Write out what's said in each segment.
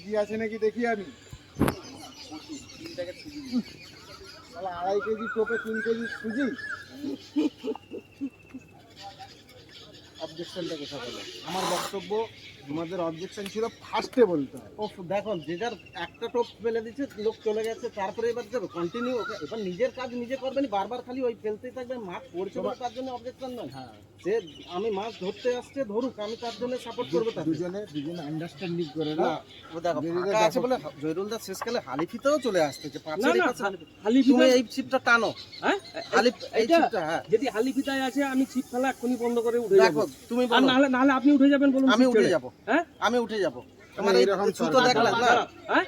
CG আছে নাকি দেখি আমি? আড়াই কেজি টোপে তিন কেজি সুজি? অবজেকশনটা কোথায় হলো আমার বক্তব্য আমাদের অবজেকশন ছিল ফার্স্টে বলতে হয় ও দেখো যে যার একটা টোপ ফেলে দিচ্ছে লোক চলে গেছে তারপরে এবার যাবে কন্টিনিউ এবার নিজের কাজ নিজে করবেন বারবার খালি ওই ফেলতেই থাকবে মাছ পড়ছে তার জন্য অবজেকশন নয়। হ্যাঁ। সে আমি মাছ ধরতে আসছে ধরুক আমি তার জন্য সাপোর্ট করব তাকে দুজনে দুজনে আন্ডারস্ট্যান্ডিং করে না, ও দেখো ফাঁকা আছে বলে জয়রুলদা শেষকালে হালিফিতেও চলে আসতেছে না পাঁচের না কাছে হালিফি। হালি তুমি এই ছিপটা টানো। হ্যাঁ? হালিফ এই? ছিপটা হ্যাঁ। যদি হালি ফিতায় আছে আমি ছিপ ফেলা এক্ষুনি বন্ধ করে উঠে দেখো তুমি বলো। নাহলে নাহলে আপনি উঠে যাবেন বলুন আমি উঠে। যাব। হ্যাঁ? আমি উঠে যাব। তোমার এই ছুতো দেখলাম না? হ্যাঁ?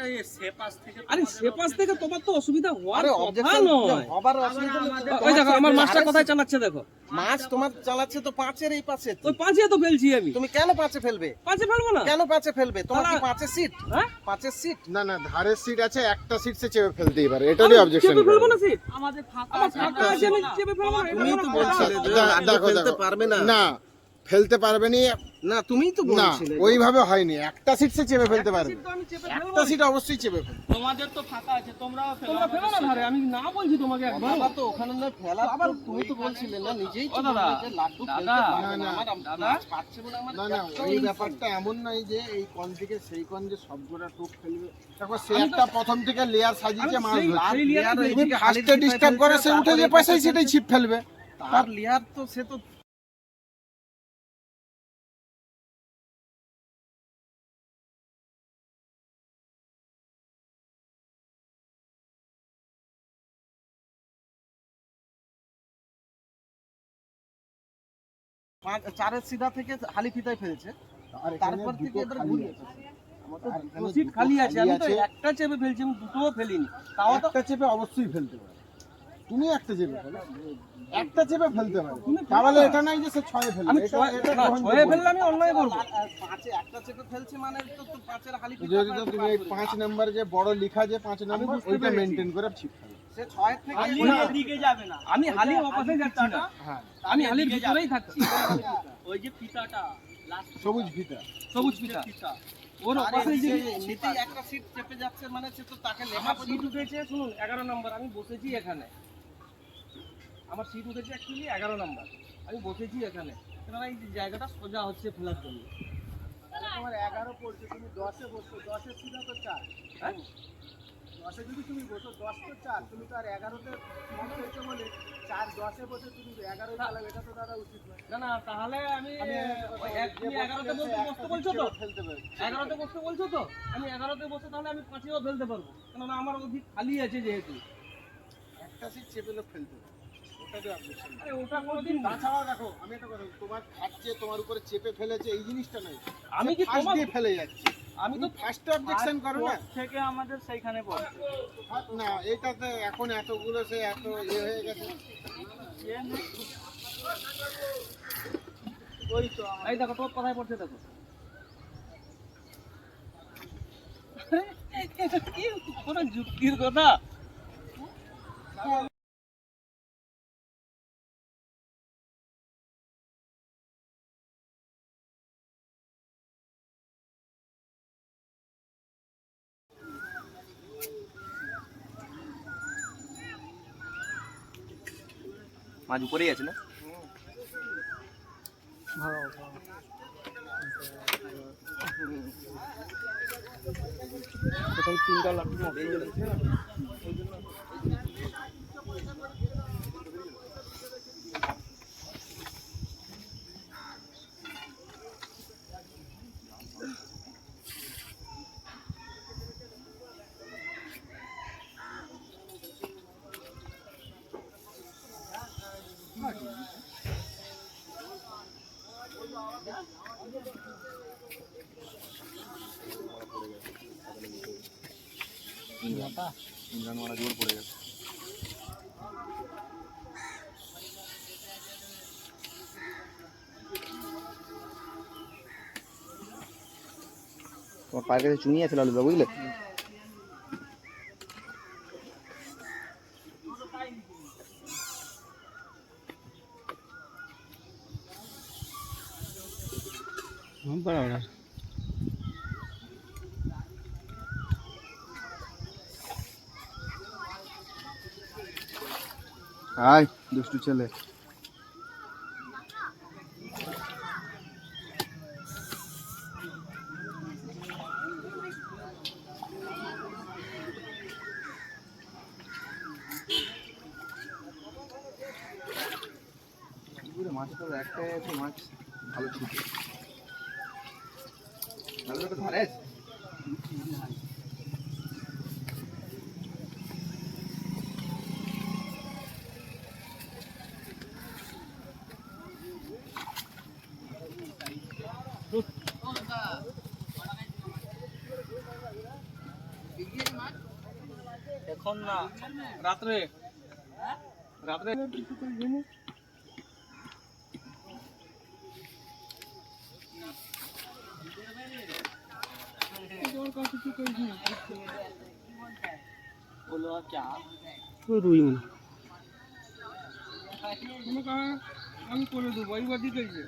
আরে সে পাশ থেকে তোমার তো অসুবিধা হওয়ার কথা নয়। হবার অসুবিধা ওই দেখো আমার মাছটা কোথায় চালাচ্ছে দেখো? মাছ তোমার চালাচ্ছে তো পাঁচের এই পাশে। ওই পাঁচে তো ফেলছি আমি। তুমি কেন পাঁচে ফেলবে? পাঁচে ফেলব না? কেন পাঁচে ফেলবে? তোমার কি পাঁচের সিট হ্যাঁ? পাঁচের সিট না না ধারের সিট আছে একটা সিট সে চেপে ফেলতেই পারে এটারই অবজেকশন চেপে ফেলব না সিট আমাদের ফাঁকা আছে, আমি চেপে ফেলব না, তুমি তো বলছিলে যে দেখো, ফেলতে দেখো। পারবে না। না ফেলতে পারবে নি না তুমিই তো না ওইভাবে হয়নি। একটা সিট সে চেপে ফেলতে পারবে। একটা সিট অবশ্যই চেপে ফেলবে। তোমাদের তো ফাঁকা আছে তোমরাও ফেলো। তোমরা ফেলো না ধারে আমি না বলছি তোমাকে একবার বাবা তো ওখানে না ফেলা আবার তুমি তো বলছিলে না নিজেই তো দাদা, লাড্ডু ফেলতে পারবে না, আমার দাদা। পাচ্ছে বলে আমার না না info ব্যাপারটা এমন নয় যে এই কন থেকে সেই কন যে সব সবগুলা টোপ ফেলবে। দেখো সে একটা প্রথম থেকে লেয়ার সাজিয়েছে আমি মাছ সেই- ধরছে সেই আর এই এই তুমি ফার্স্টে ডিস্টার্ব করে সে উঠে যে পাশে সেটাই ছিপ ফেলবে। তার লেয়ার তো সে তো পাঁচ- চারের সিধা থেকে হালি ফিতায় ফেলছে। তারপর থেকে খালি আছে। আমি তো একটা চেপে ফেলছি আমি দুটোও ফেলিনি। তাও তো একটা চেপে অবশ্যই ফেলতে পারে। তুমি একটা চেপে ফেলো। একটা চেপে ফেলতে পারে। তাহলে এটা নাই যে সে ছয়ে ফেলবে। আমি ছয়- ফেললে আমি অন্যায় করব। আর- আর পাঁচে একটা চেপে ফেলছে মানে তো তো পাঁচের হালি যদি তুমি পাঁচ নাম্বার যে বড় লিখা যে পাঁচ নাম্বার ওইটা। মেনটেন করে ছিপ ফেলো সে ছয়ের থেকে হালি যাবে না। আমি হালি ওই যে অপাশে যাচ্ছি না। ফিতাটা, হ্যাঁ। আমি হালির ভিতরেই থাকছি। ওই যে ফিতাটা সবুজ ফিতা সবুজ ফিতা ওর অপাশে যে সে একটা সিট চেপে যাচ্ছে মানে সে তো তাকে লেখা সিট উঠেছে শুনুন এগারো নম্বর আমি বসেছি এখানে। আমার সিট উঠেছে অ্যাকচুয়ালি এগারো নম্বর। আমি বসেছি এখানে। কেননা এই যে জায়গাটা সোজা হচ্ছে ফেলার জন্য। তোমার এগারো পড়ছে তুমি দশে বসছো। দশের সিধা তো চার। হ্যাঁ? দশে যদি তুমি বসো দশ তো চার তুমি তো আর এগারোতে মনে হয়েছে বলে চার দশে বসে তুমি এগারো চালাবে এটা তো দাদা উচিত নয়। না না তাহলে আমি এগারোতে বসতে বলছো তো? ফেলতে পারি এগারোতে বসতে বলছো তো? আমি এগারোতে বসে তাহলে আমি পাঁচেও ফেলতে পারব। কেননা আমার অধিক খালি আছে যেহেতু। একটা সিট চেপে ফেলতে আমি একটা তোমার খাচ্ছে তোমার উপরে চেপে ফেলেছে এই জিনিসটা নয়। আমি কি ফেলে যাচ্ছে। আমি তো ফার্স্টে অবজেকশন করো না। থেকে আমাদের সেইখানে পড়ছে না এটাতে এখন এতগুলো সে এত ইয়ে হয়ে গেছে। ওই তো এই দেখো তোর কোথায় পড়ছে দেখো। কি? কোনো যুক্তির কথা। মাছ উপরেই আছে না তিনটা তিনটা লাঠি মরে গেছে তোমার পায়ের চুনি আছে লালুদা বুঝলে? બરાબર હાય દુષ્ટુ ચલે মাছটা একটাই আছে মাছ ভালো ছিল। এখন না রাত্রে। রাত্রে। क्या রুই আমি করে দেবো এইবার দিতেছে